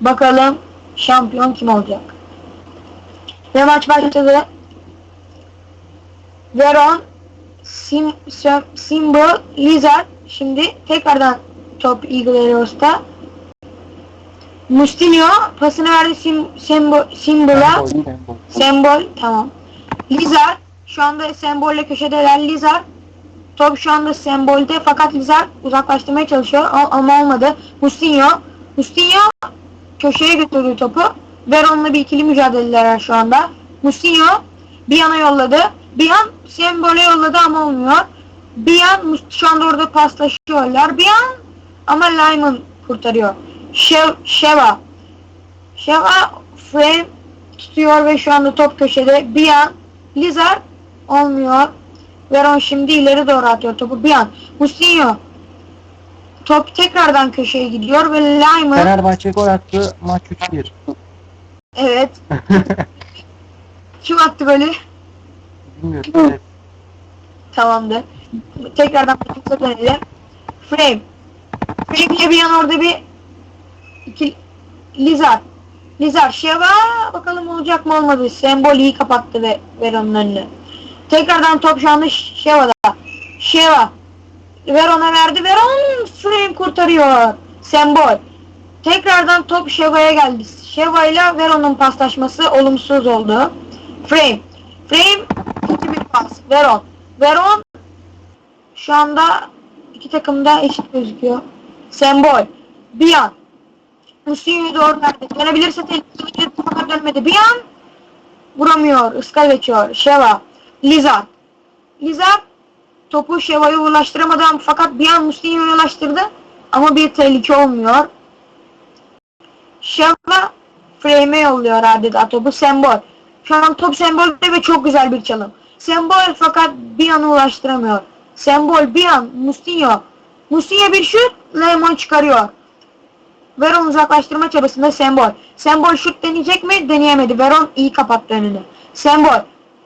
Bakalım şampiyon kim olacak? Ve maç başladı. Veron, Sim, Sim, Simbo, Lizard. Şimdi tekrardan top Eagle Heroes'ta. Mustinho pasını verdi Sim, Sembo, Simbo'la. Sembol, tamam. Lizard şu anda sembolle köşedeler Lizard. Top şu anda sembolde fakat Lizard uzaklaştırmaya çalışıyor ama olmadı. Mustinho. Mustinho köşeye götürdü topu. Veron'la bir ikili mücadeleler şu anda. Mustinho bir yana yolladı. Bir an sembole yolladı ama olmuyor. Bir an şu anda orada paslaşıyorlar. Bir an ama Lyman kurtarıyor. Shev, Sheva. Sheva frame tutuyor ve şu anda top köşede. Bir an Lizard olmuyor. Veron şimdi ileri doğru atıyor topu. Bir an Mustinho top tekrardan köşeye gidiyor ve Lyman Fenerbahçe gol attı. Maç 3-1. evet kim attı golü? Bilmiyorum. Evet. Tamamdır. Tekrardan maçımıza dönelim. Frame. Frame ile bir an orada bir iki Lizard. Lizard Sheva bakalım olacak mı olmadı. Sembol iyi kapattı ve Veron'un önünü. Tekrardan top şu anda Sheva'da. Sheva. Veron'a verdi. Veron Frame kurtarıyor. Sembol. Tekrardan top Sheva'ya geldi. Sheva ile Veron'un paslaşması olumsuz oldu. Frame. Frame kötü bir pas. Veron. Veron şu anda iki takımda eşit gözüküyor. Sembol. Bir an. Musinho'yu doğru verdi. Dönebilirse tehlikeli fakat dönmedi. Bir an vuramıyor. Iskal geçiyor. Sheva. Lizard. Lizard topu Sheva'ya ulaştıramadı ama fakat bir an Musinho'ya ulaştırdı. Ama bir tehlike olmuyor. Sheva frame'e yolluyor adeta topu. Sembol. Şu an top sembolde ve çok güzel bir çalım. Sembol fakat bir an ulaştıramıyor. Sembol bir an Mustinho. Mustinho bir şut Lemon çıkarıyor. Veron uzaklaştırma çabasında Sembol. Sembol şut deneyecek mi? Deneyemedi. Veron iyi kapattı önünü. Sembol.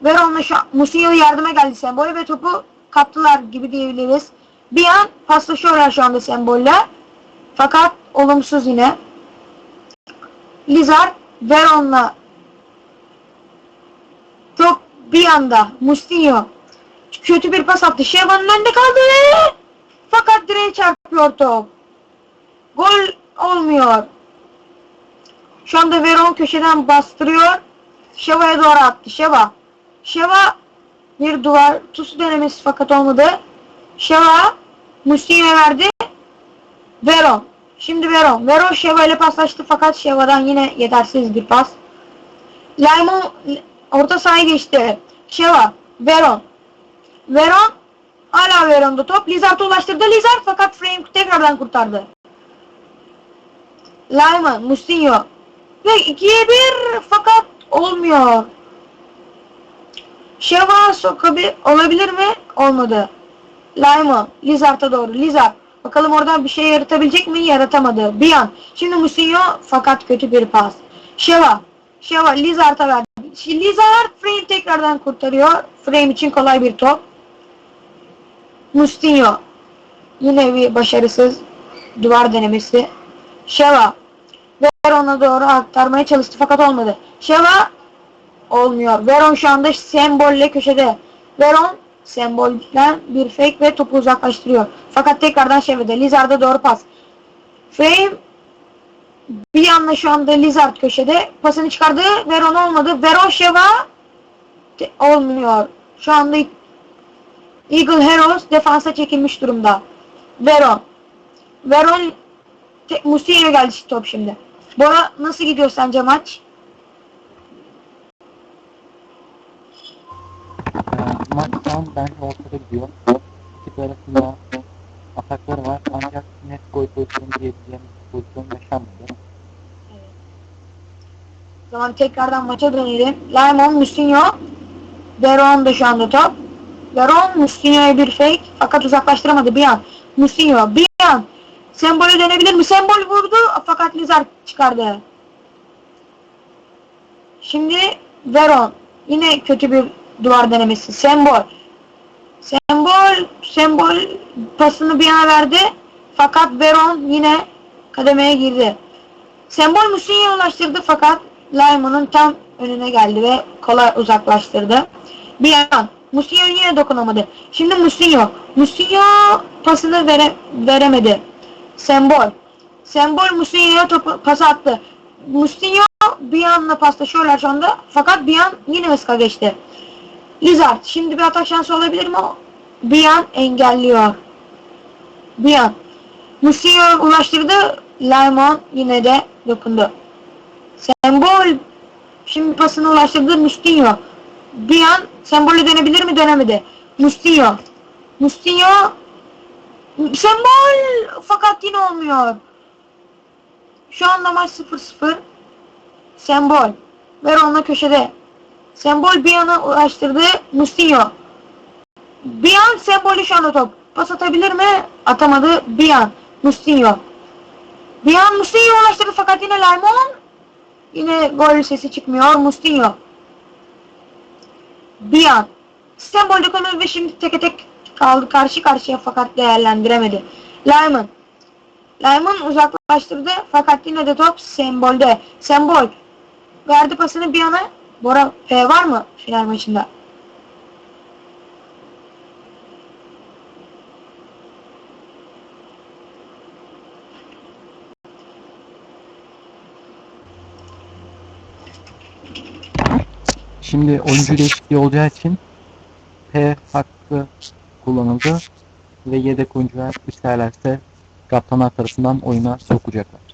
Veron'la Mustinho yardıma geldi Sembol ve topu kaptılar gibi diyebiliriz. Bir an paslaşıyorlar şu anda Sembol'le. Fakat olumsuz yine. Lizard Veron'la çok bir anda Mustinho kötü bir pas attı. Şeva'nın önünde kaldı. Fakat direğe çarpıyor top. Gol olmuyor. Şu anda Veron köşeden bastırıyor. Şeva'ya doğru attı. Şeva. Şeva bir duvar tusu denemesi fakat olmadı. Şeva Mustinho'ya verdi. Veron. Şimdi Veron. Veron Şeva ile paslaştı fakat Şeva'dan yine yetersiz bir pas. Lemon orta sahaya geçti. Şeva, Veron. Veron hala Veron'da top. Lizard'a ulaştırdı. Lizard fakat Frame tekrardan kurtardı. Lyman, Mustinho. Ve 2'ye 1 fakat olmuyor. Şeva sokabi olabilir mi? Olmadı. Lyman, Lizard'a doğru. Lizard. Bakalım oradan bir şey yaratabilecek mi? Yaratamadı. Bir an. Şimdi Mustinho fakat kötü bir pas. Şeva. Şeva Lizard'a verdi. Lizard Frame tekrardan kurtarıyor. Frame için kolay bir top. Mustinho. Yine bir başarısız duvar denemesi. Şeva. Veron'a doğru aktarmaya çalıştı fakat olmadı. Şeva olmuyor. Veron şu anda sembolle köşede. Veron sembolden bir fake ve topu uzaklaştırıyor. Fakat tekrardan Şeva'da. Lizard'a doğru pas. Frame bir anda şu anda Lizard köşede pasını çıkardı. Veron olmadı. Veron Şeva olmuyor. Şu anda Eagle Heroes defansa çekilmiş durumda. Veron. Veron te- Musi'ye geldi top şimdi. Bora nasıl gidiyor sence maç? Maç şu an bence ortada gidiyor. İkisi arasında ataklar var ancak net gol pozisyonu diyebileceğimiz pozisyon yaşanmadı. O zaman tekrardan maça dönelim. Lemon, Musinho. Veron da şu anda top. Veron, Musinho'ya bir fake. Fakat uzaklaştıramadı bir an. Musinho bir an. Sembol'e dönebilir mi? Sembol vurdu fakat Lizard çıkardı. Şimdi Veron. Yine kötü bir duvar denemesi. Sembol. Sembol, sembol pasını bir yana verdi. Fakat Veron yine kademeye girdi. Sembol Musinho'ya ulaştırdı fakat Lyman'ın tam önüne geldi ve kolay uzaklaştırdı. Bir an Musinho yine dokunamadı. Şimdi Musinho. Musinho pasını vere, veremedi. Sembol. Sembol Musinho'ya pas attı. Musinho bir anla paslaşıyorlar şu anda. Fakat bir an yine ıska geçti. Lizard şimdi bir atak şansı olabilir mi? Bir an engelliyor. Bir an. Musinho'ya ulaştırdı. Lemon yine de dokundu. Sembol şimdi pasını ulaştırdı Mustinho. Bir an sembolü dönebilir mi dönemedi. Mustinho. Mustinho sembol fakat yine olmuyor. Şu anda maç 0-0. Sembol. Verona köşede. Sembol bir yana ulaştırdı. Mustinho. Bir an sembolü şu anda top. Pas atabilir mi? Atamadı. Bir an. Mustinho. Bir an Mustinho ulaştırdı fakat yine Lemon. Yine gol sesi çıkmıyor. Mustinho. Bir an. Sembolde konu ve şimdi tek tek kaldı karşı karşıya fakat değerlendiremedi. Lyman. Lyman uzaklaştırdı fakat yine de top sembolde. Sembol. Verdi pasını bir yana. Bora F var mı final maçında? Şimdi oyuncu değişikliği olacağı için P hakkı kullanıldı ve yedek oyuncular isterlerse kaptanlar tarafından oyuna sokacaklar.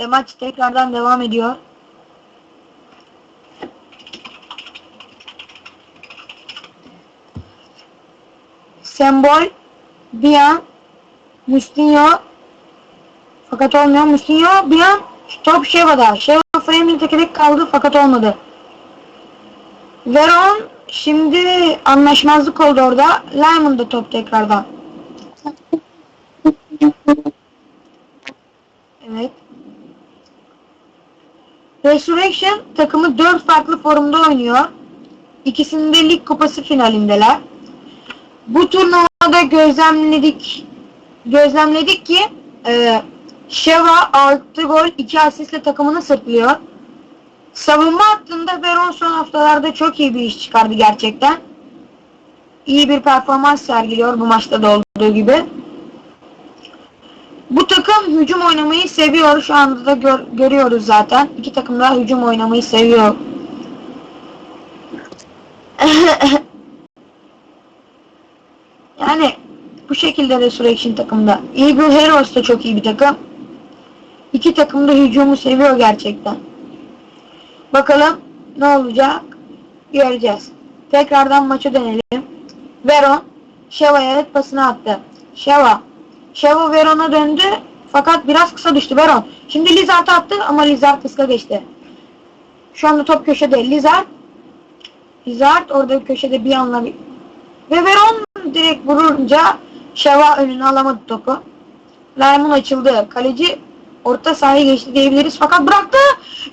Ve maç tekrardan devam ediyor. Sembol bir an Mustinho fakat olmuyor. Mustinho bir an top Sheva'da. Sheva frame'in tekerek kaldı fakat olmadı. Veron şimdi anlaşmazlık oldu orada. Lyman da top tekrardan. Resurrection takımı 4 farklı forumda oynuyor. İkisinde lig kupası finalindeler. Bu turnuvada gözlemledik gözlemledik ki e, Sheva 6 gol 2 asistle takımını sırtlıyor. Savunma hattında Veron son haftalarda çok iyi bir iş çıkardı gerçekten. İyi bir performans sergiliyor bu maçta da olduğu gibi. Bu takım hücum oynamayı seviyor. Şu anda da gör- görüyoruz zaten. İki takım da hücum oynamayı seviyor. yani bu şekilde Resurrection takımda. Eagle Heroes da çok iyi bir takım. İki takım da hücumu seviyor gerçekten. Bakalım ne olacak göreceğiz. Tekrardan maça dönelim. Veron Sheva'ya pasını attı. Sheva Şevo Veron'a döndü fakat biraz kısa düştü Veron. Şimdi Lizard attı ama Lizard kıska geçti. Şu anda top köşede. Lizard Lizard orada köşede bir anla bir... Ve Veron direkt vurunca Şeva önüne alamadı topu. Laymun açıldı. Kaleci orta sahaya geçti diyebiliriz fakat bıraktı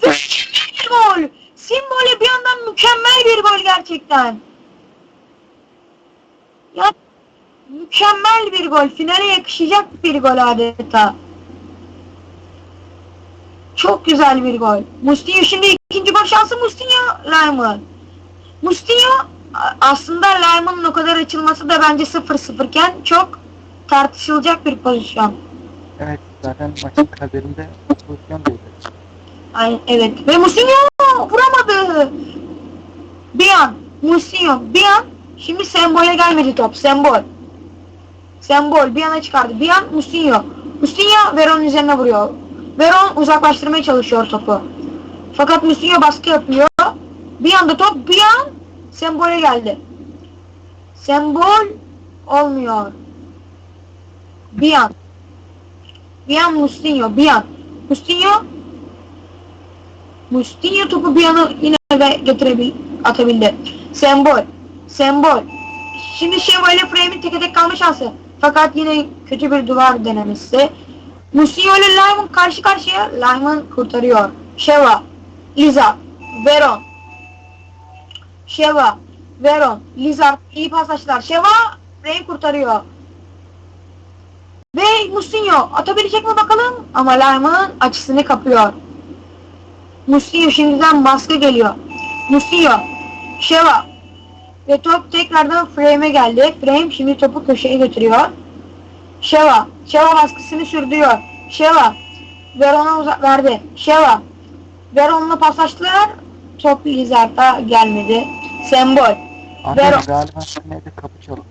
ve bir gol. Simbole bir yandan mükemmel bir gol gerçekten. Ya mükemmel bir gol. Finale yakışacak bir gol adeta. Çok güzel bir gol. Mustinho şimdi ikinci gol şansı Mustinho Lyman. Mustinho aslında Lyman'ın o kadar açılması da bence 0-0 iken çok tartışılacak bir pozisyon. Evet zaten maçın kaderinde pozisyon öyle. Aynen evet. Ve Mustinho vuramadı. Bir an Mustinho bir an şimdi Sembol'e gelmedi top. Sembol. Sembol bir yana çıkardı. Bir an Mustinho. Mustinho Veron'un üzerine vuruyor. Veron uzaklaştırmaya çalışıyor topu. Fakat Mustinho baskı yapıyor. Bir anda top bir an Sembol'e geldi. Sembol olmuyor. Bir an. Bir an Mustinho. Bir an. Mustinho Mustinho topu bir yana yine de getirebil atabildi. Sembol. Sembol. Şimdi Şeva ile Frame'in teke tek kalma şansı. Fakat yine kötü bir duvar denemesi. Mustinho ile Lyman karşı karşıya. Lyman kurtarıyor. Şeva. Liza. Veron. Şeva. Veron. Lizard iyi paslaştılar. Şeva. Frame kurtarıyor. Ve Mustinho atabilecek mi bakalım? Ama Lyman açısını kapıyor. Mustinho şimdiden baskı geliyor. Mustinho. Şeva. Ve top tekrardan Frame'e geldi. Frame şimdi topu köşeye götürüyor. Şeva. Şeva baskısını sürdürüyor. Şeva. Veron'a uzak verdi. Şeva. Veron'la paslaştılar. Top Lizard'a gelmedi. Sembol. Abi Ver- galiba nerede kapı çalıyor.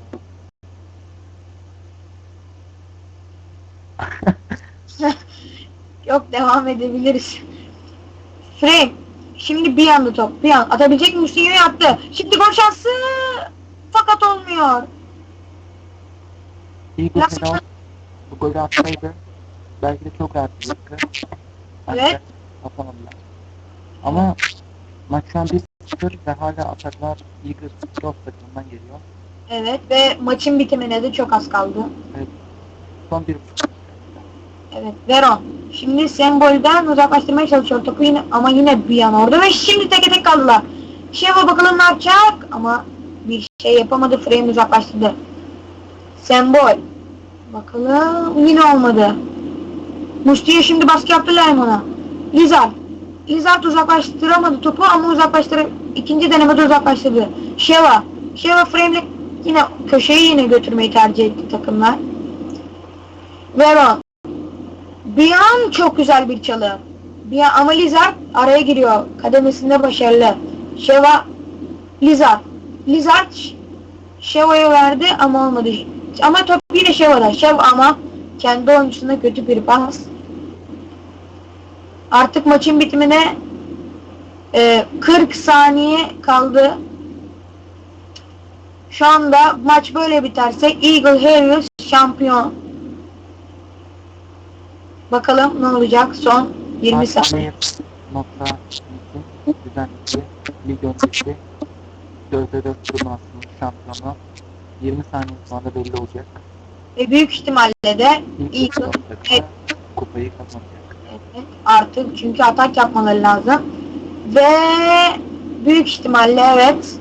Yok devam edebiliriz. Frame. Şimdi bir anda top. Bir an. Atabilecek mi? Mustinho'yu attı. Şimdi gol şansı. Fakat olmuyor. İyi Nasıl- Fedon bu golü atsaydı belki de çok rahat. Evet. Atamadılar. Ama maç şu an 1-0 ve hala ataklar Eagles Cross takımından geliyor. Evet ve maçın bitimine de çok az kaldı. Son bir buçuk. Evet. Veron. Şimdi sembolden uzaklaştırmaya çalışıyor topu yine ama yine bir an orada ve şimdi teke tek kaldılar. Şeva bakalım ne yapacak ama bir şey yapamadı. Frame uzaklaştırdı. Sembol. Bakalım yine olmadı. Musti'ye şimdi baskı yaptı Lyman'a. Lizard. Lizard uzaklaştıramadı topu ama uzaklaştırıp ikinci denemede uzaklaştırdı. Şeva. Şeva Frame'le yine köşeyi yine götürmeyi tercih etti takımlar. Veron. Bir an çok güzel bir çalı. Bir an, ama Lizard araya giriyor. Kademesinde başarılı. Şeva Lizard. Lizard Şeva'ya verdi ama olmadı. Ama top yine Şeva'da. Şeva ama kendi oyuncusuna kötü bir pas. Artık maçın bitimine e, 40 saniye kaldı. Şu anda maç böyle biterse Eagle Harriers şampiyon. Bakalım ne olacak son 20 saniye. Notla Lig'in düzenlediği lig öncesi 4'e 4 turnuvasının şampiyonu 20 saniye sonra belli olacak. Ve büyük ihtimalle de İlk takımı kupayı kazanacak. evet, artık çünkü atak yapmaları lazım. Ve büyük ihtimalle evet